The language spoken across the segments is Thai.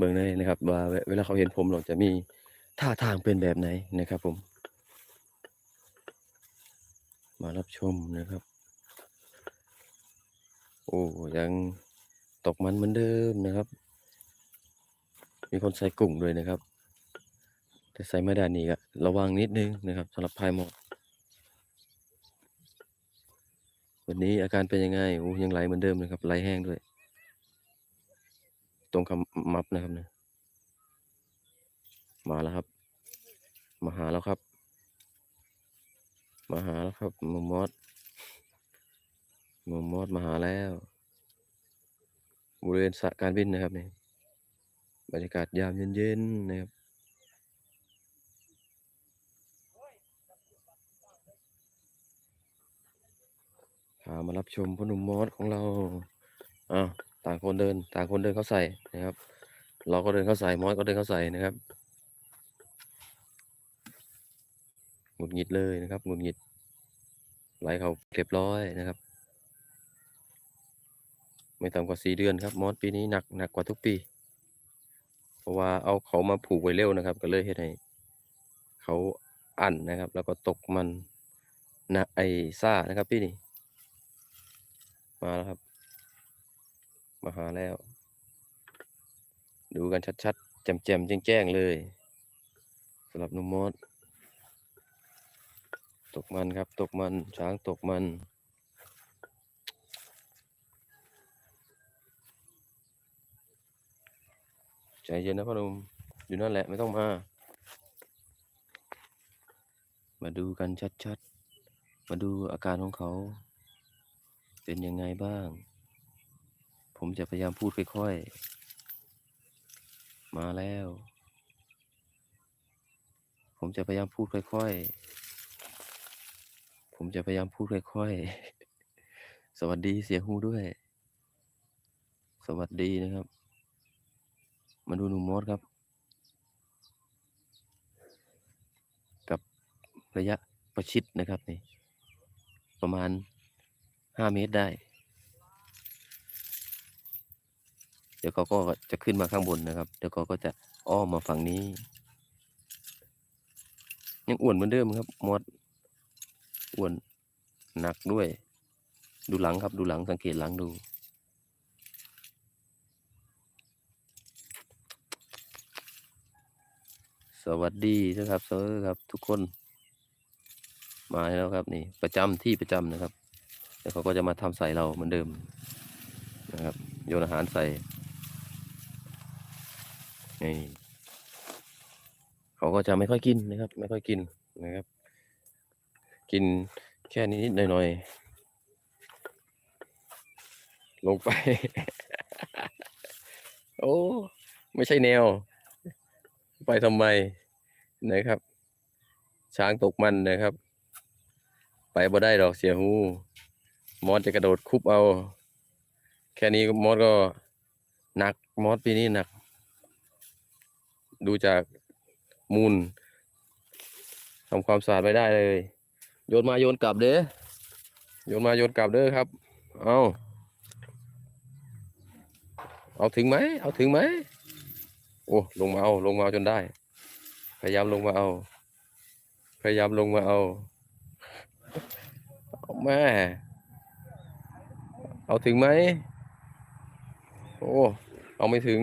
เบิ่งเลยนะครับ ว่าเวลาเขาเห็นผมเราจะมีท่าทางเป็นแบบไหนนะครับผม มารับชมนะครับ โอ้ยังตกมันเหมือนเดิมนะครับ มีคนใส่กุ้งด้วยนะครับ แต่ใส่ไม่ได้นี่ก็ระวังนิดนึงนะครับสำหรับพายหมอกวันนี้อาการเป็นยังไงโอ้ยังไหลเหมือนเดิมเลยครับไหลแห้งด้วย ตรงคำมับนะครับเนี่ยมาแล้วครับ มาหาแล้วครับ มาหาแล้วครับมอมอสมอมอสมาหาแล้วบริเวณสระการบินนะครับเนี่ยบรรยากาศยามเย็นๆนะครับพามารับชมพ่อหนุ่มมอสของเราอ่า ต่างคนเดิน ต่างคนเดินเข้าใส่นะครับ เราก็เดินเข้าใส่มอสก็เดินเข้าใส่นะครับหงุดหงิดเลยนะครับหงุดหงิดไหลเขาเรียบร้อยนะครับ ไม่ต่ำกว่าสี่เดือนครับมอสปีนี้หนักหนักกว่าทุกปี เพราะว่าเอาเขามาผูกไว้เร็วนะครับ ก็เลยเฮ็ดให้เขาอั้นนะครับ แล้วก็ตกมันนะไอซ่านะครับพี่นี่มาแล้วครับ มาหาแล้ว ดูกันชัดๆ แจ่มๆ แจ้งๆ เลยสำหรับนุ่มมอสตกมันครับ ตกมัน ช้างตกมัน ใจเย็นนะพ่อหนุ่มอยู่นั่นแหละไม่ต้องมา มาดูกันชัดๆ มาดูอาการของเขา เป็นยังไงบ้าง ผมจะพยายามพูดค่อยๆ มาแล้ว ผมจะพยายามพูดค่อยๆ ผมจะพยายามพูดค่อยๆ สวัสดีเสียงฮูด้วย สวัสดีนะครับ มาดูหนุ่มมอสครับ กับระยะประชิดนะครับนี่ ประมาณห้าเมตรได้ เดี๋ยวเขาก็จะขึ้นมาข้างบนนะครับ เดี๋ยวเขาก็จะอ้อมมาฝั่งนี้ ยังอ้วนเหมือนเดิมครับ มอสอ้วนหนักด้วย ดูหลังครับ ดูหลังสังเกตหลังดู สวัสดีนะครับเซอร์ครับ ทุกคน มาแล้วครับนี่ ประจำที่ประจำนะครับเดี๋ยวเขาก็จะมาทำใส่เราเหมือนเดิมนะครับโยนอาหารใส่ นี่เขาก็จะไม่ค่อยกินนะครับ ไม่ค่อยกินนะครับ กินแค่นิดๆหน่อยๆลงไป โอ้ไม่ใช่แนว ไปทำไมนะครับ ช้างตกมันนะครับ ไปบ่ได้ดอกเสียหู มอสจะกระโดดคุบเอา แค่นี้มอสก็หนักมอสปีนี้หนัก ดูจากมูลทำความสะอาดไม่ได้เลย โยนมาโยนกลับเด้โยนมาโยนกลับเด้อครับ เอาเอาถึงไหม เอาถึงไหม โอ้ ลงมาเอา ลงมาเอาจนได้ พยายามลงมาเอา พยายามลงมาเอาเอาแม่ เอาถึงไหม โอ้ เอาไม่ถึง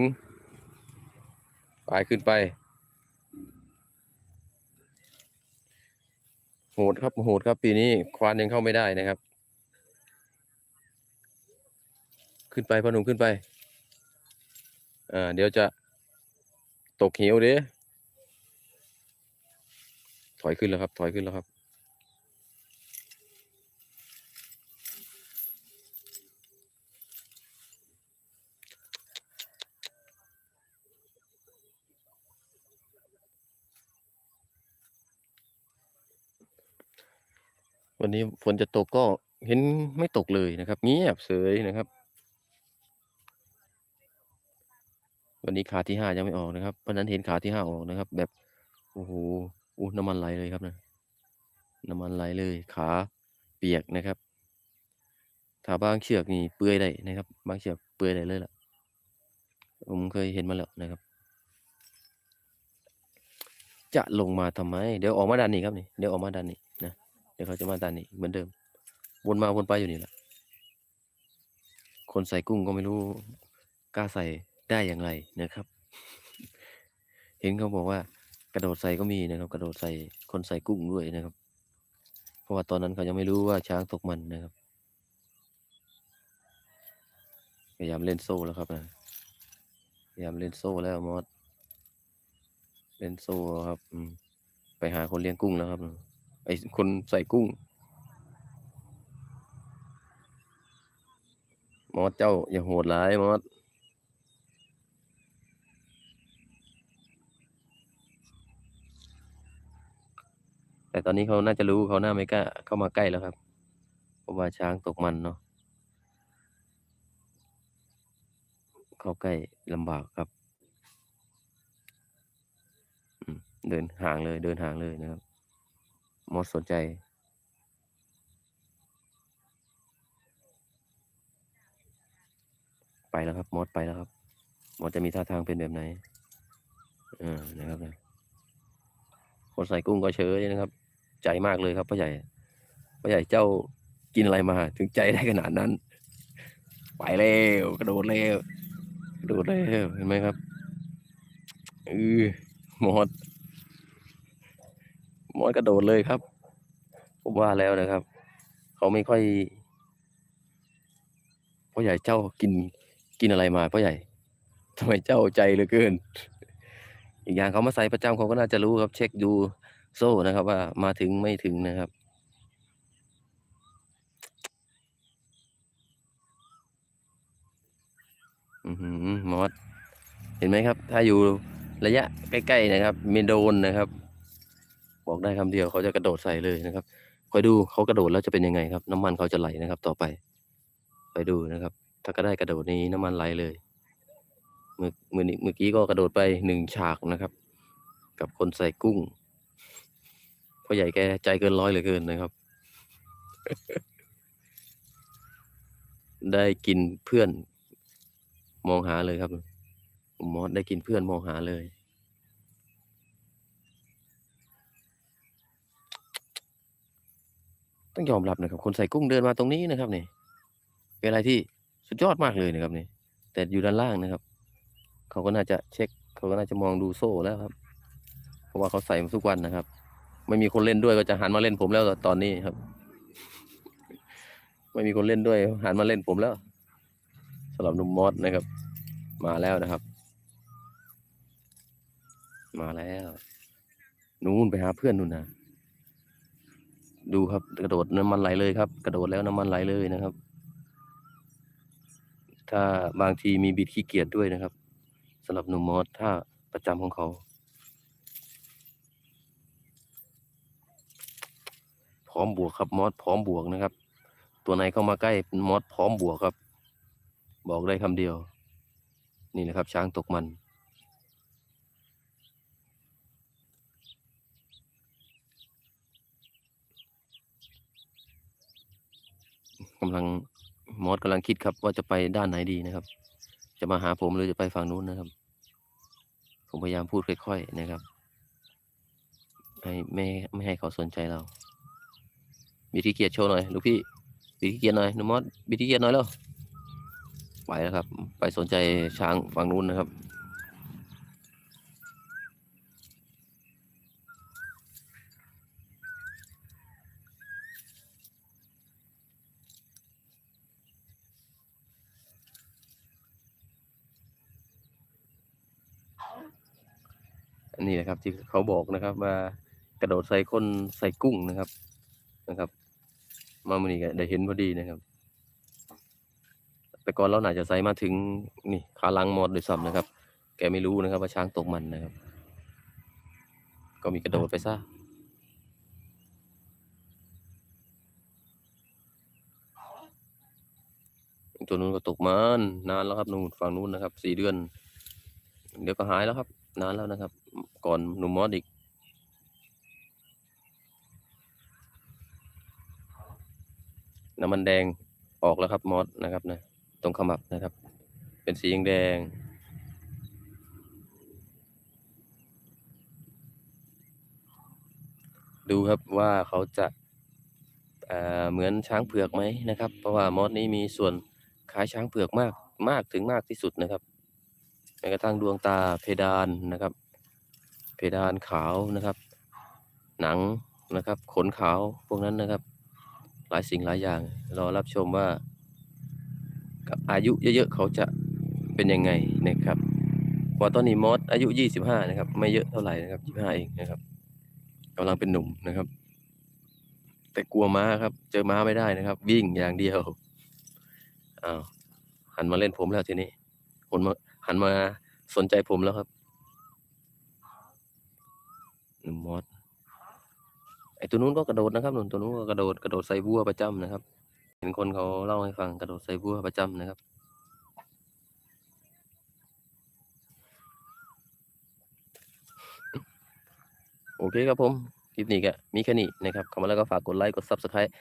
ไปขึ้นไป โหดครับโหดครับปีนี้ควานยังเข้าไม่ได้นะครับ ขึ้นไปพนุ่มขึ้นไปอ่าเดี๋ยวจะตกเหวเด้ถอยขึ้นแล้วครับ ถอยขึ้นแล้วครับ วันนี้ฝนจะตกก็เห็นไม่ตกเลยนะครับเงียบเฉยนะครับ วันนี้ขาที่ห้ายังไม่ออกนะครับวันนั้นเห็นขาที่ห้าออกนะครับ แบบโอ้โหอู้น้ำมันไหลเลยครับนะน้ำมันไหลเลย ขาเปียกนะครับถ้าบางเชือกนี่เปื่อยได้นะครับ บางเชือกเปื่อยได้เลยล่ะผมเคยเห็นมาแล้วนะครับ จะลงมาทำไม เดี๋ยวออกมาด้านนี้ครับนี่เดี๋ยวออกมาด้านนี้นะ เดี๋ยวเขาจะมาด้านนี้เหมือนเดิม วนมาวนไปอยู่นี่แหละ คนใส่กุ้งก็ไม่รู้กล้าใส่ได้อย่างไรนะครับ เห็นเขาบอกว่ากระโดดใส่ก็มีนะครับ กระโดดใส่คนใส่กุ้งด้วยนะครับ เพราะว่าตอนนั้นเขายังไม่รู้ว่าช้างตกมันนะครับ พยายามเล่นโซ่แล้วครับนะ พยายามเล่นโซ่แล้วมอสเล่นโซ่ครับไปหาคนเลี้ยงกุ้งแล้วครับ ไอ้คนใส่กุ้งมอสเจ้าอย่าโหดร้ายมอสแต่ตอนนี้เขาน่าจะรู้เขาหน่าไม่กล้าเข้ามาใกล้แล้วครับ เพราะว่าช้างตกมันเนาะเข้าใกล้ลำบากครับเดินห่างเลยเดินห่างเลยนะครับ มอสสนใจ ไปแล้วครับมอสไปแล้วครับมอสจะมีท่าทางเป็นแบบไหนเออนะครับนะคนใส่กุ้งก็เฉยนะครับ ใจมากเลยครับพ่อใหญ่พ่อใหญ่เจ้ากินอะไรมา ถึงใจได้ขนาดนั้น ไปแล้วกระโดดแล้วกระโดดแล้วเห็นไหมครับเออมอส มอสกระโดดเลยครับ ผมว่าแล้วนะครับ เขาไม่ค่อยพ่อใหญ่เจ้ากินกินอะไรมาพ่อใหญ่ทำไมเจ้าใจเหลือเกิน อีกอย่างเขามาใส่ประจำเขาก็น่าจะรู้ครับ เช็คดูโซ่นะครับ ว่ามาถึงไม่ถึงนะครับอือมอสเห็นไหมครับ ถ้าอยู่ระยะใกล้ๆนะครับ ไม่โดนนะครับ บอกได้คำเดียวเขาจะกระโดดใส่เลยนะครับคอยดูเขากระโดดแล้วจะเป็นยังไงครับ น้ำมันเขาจะไหลนะครับ ต่อไปคอยดูนะครับ ถ้าก็ได้กระโดดนี้น้ำมันไหลเลยเมื่อเมื่อนเมื่อกี้ก็กระโดดไปหนึ่งฉากนะครับ กับคนใส่กุ้งพ่อใหญ่แกใจเกินร้อยเหลือเกินนะครับ ได้กินเพื่อนมองหาเลยครับมอสได้กินเพื่อนมองหาเลย ต้องยอมรับนะครับ คนใส่กุ้งเดินมาตรงนี้นะครับนี่เป็นอะไรที่สุดยอดมากเลยนะครับนี่แต่อยู่ด้านล่างนะครับ เขาก็น่าจะเช็ค เขาก็น่าจะมองดูโซ่แล้วครับ เพราะว่าเขาใส่มาทุกวันนะครับ ไม่มีคนเล่นด้วยก็จะหันมาเล่นผมแล้วตอนนี้ครับ ไม่มีคนเล่นด้วยหันมาเล่นผมแล้วสำหรับนุ่มมอสนะครับ มาแล้วนะครับ มาแล้ว นู่นไปหาเพื่อนนู่นนะ ดูครับ กระโดดน้ำมันไหลเลยครับ กระโดดแล้วน้ำมันไหลเลยนะครับ ถ้าบางทีมีบิดขี้เกียจด้วยนะครับสำหรับหนุ่มมอสถ้าประจำของเขา พร้อมบวกครับมอสพร้อมบวกนะครับ ตัวไหนเข้ามาใกล้มอสพร้อมบวกครับ บอกได้คำเดียว นี่นะครับ ช้างตกมัน กำลังมอสกำลังคิดครับ ว่าจะไปด้านไหนดีนะครับ จะมาหาผมหรือจะไปฝั่งนู้นนะครับ ผมพยายามพูดค่อยๆนะครับให้ไม่ไม่ให้เขาสนใจเรา บิดที่เกียจโชว์หน่อยลูกพี่บิดที่เกียจหน่อยนุ่มมอสบิดที่เกียจหน่อยแล้วไปแล้วครับ ไปสนใจช้างฝั่งนู้นนะครับ อันนี้นะครับที่เขาบอกนะครับว่ากระโดดใส่คนใส่กุ้งนะครับนะครับ มามื่อนี้ก็ได้เห็นพอดีนะครับ แต่ก่อนเราหน่าจะใส่มาถึงนี่ขาลังหมดเลยซ้ำนะครับ แกไม่รู้นะครับว่าช้างตกมันนะครับ ก็มีกระโดดไปซะตัวนู้นก็ตกมันนานแล้วครับนู่นฝั่งนู้นนะครับสี่เดือน เดี๋ยวก็หายแล้วครับ นานแล้วนะครับ ก่อนหนุ่มมอสอีกน้ำมันแดงออกแล้วครับมอสนะครับนะตรงขมับนะครับ เป็นสีแดงดูครับว่าเขาจะเหมือนช้างเผือกไหมนะครับ เพราะว่ามอสนี้มีส่วนคล้ายช้างเผือกมากมากถึงมากที่สุดนะครับ แม้กระทั่งดวงตาเพดานนะครับ เพดานขาวนะครับ หนังนะครับ ขนขาวพวกนั้นนะครับ หลายสิ่งหลายอย่างรอรับชมว่ากับอายุเยอะๆเขาจะเป็นยังไงนะครับเพราตอนนี้มอสอายุ 25 นะครับ ไม่เยอะเท่าไหร่นะครับ 25 เองนะครับกำลังเป็นหนุ่มนะครับ แต่กลัวม้าครับ เจอม้าไม่ได้นะครับ วิ่งอย่างเดียวอ้าวหันมาเล่นผมแล้วทีนี้หันมา หันมาสนใจผมแล้วครับหนุ่มมอสไอตัวนู้นก็กระโดดนะครับหนุ่มตัวนู้นก็กระโดดกระโดดใส่บัวประจำนะครับ เห็นคนเขาเล่าให้ฟังกระโดดใส่บัวประจำนะครับโอเคครับผมคลิปนี้ก็มีแค่นี้นะครับเข้ามาแล้วก็ฝากกดไลค์กด Subscribe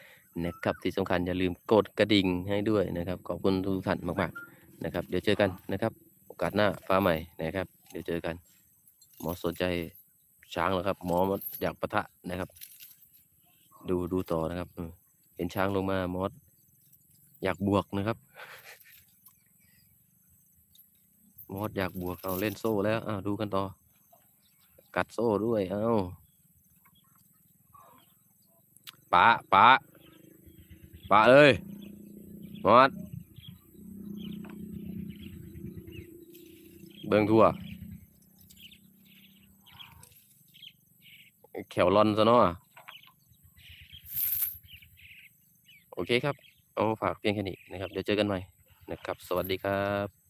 นะครับที่สำคัญอย่าลืมกดกระดิ่งให้ด้วยนะครับ ขอบคุณทุกท่านมาก ๆ นะครับ เดี๋ยวเจอกันนะครับ อกาสหน้าฟ้าใหม่นะครับ เดี๋ยวเจอกัน หมอสนใจช้างแล้วครับ หมออยากปะทะนะครับ ดูดูต่อนะครับ เห็นช้างลงมามอสอยากบวกนะครับมอสอยากบวกเอาเล่นโซ่แล้วอ้าวดูกันต่อ กัดโซ่ด้วยเอ้าปะปะปะเอ้ยมอส เบิ่งทั่ว แขวลอนซะเนาะโอเคครับ เอามาฝากเพียงแค่นี้นะครับ เดี๋ยวเจอกันใหม่นะครับ สวัสดีครับ